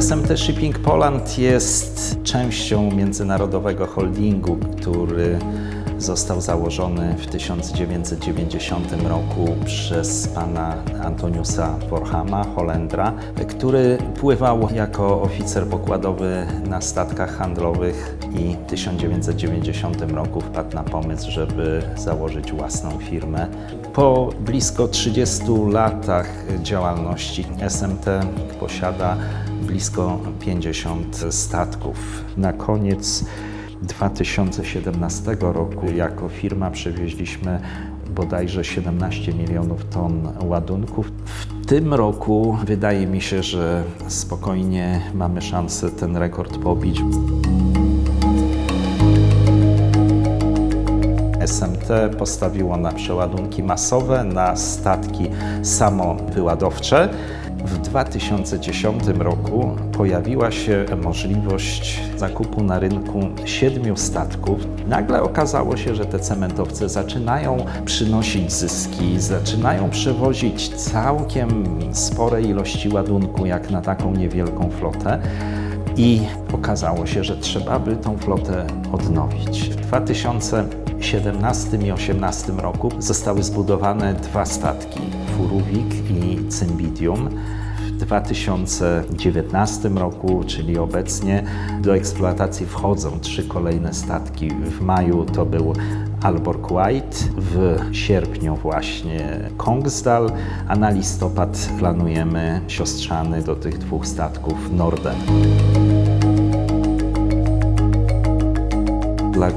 SMT Shipping Poland jest częścią międzynarodowego holdingu, który został założony w 1990 roku przez pana Antoniusa Borhama, Holendra, który pływał jako oficer pokładowy na statkach handlowych i w 1990 roku wpadł na pomysł, żeby założyć własną firmę. Po blisko 30 latach działalności SMT posiada blisko 50 statków. Na koniec 2017 roku jako firma przewieźliśmy bodajże 17 milionów ton ładunków. W tym roku wydaje mi się, że spokojnie mamy szansę ten rekord pobić. SMT postawiło na przeładunki masowe, na statki samowyładowcze. W 2010 roku pojawiła się możliwość zakupu na rynku siedmiu statków. Nagle okazało się, że te cementowce zaczynają przynosić zyski, zaczynają przewozić całkiem spore ilości ładunku, jak na taką niewielką flotę. I okazało się, że trzeba by tą flotę odnowić. W 2017 i 2018 roku zostały zbudowane dwa statki, Furuvik i Cymbidium. W 2019 roku, czyli obecnie, do eksploatacji wchodzą trzy kolejne statki. W maju to był Alborg White, w sierpniu właśnie Kongsdal, a na listopad planujemy siostrzany do tych dwóch statków Norden.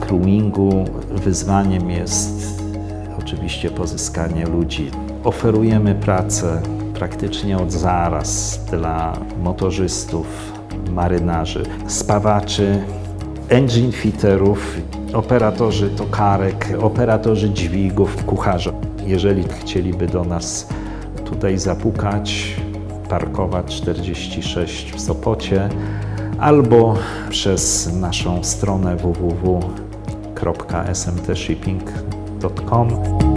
Crewingu wyzwaniem jest oczywiście pozyskanie ludzi. Oferujemy pracę praktycznie od zaraz dla motorzystów, marynarzy, spawaczy, engine fitterów, operatorzy tokarek, operatorzy dźwigów, kucharze. Jeżeli chcieliby do nas tutaj zapukać, parkować 46 w Sopocie, albo przez naszą stronę www.smtshipping.com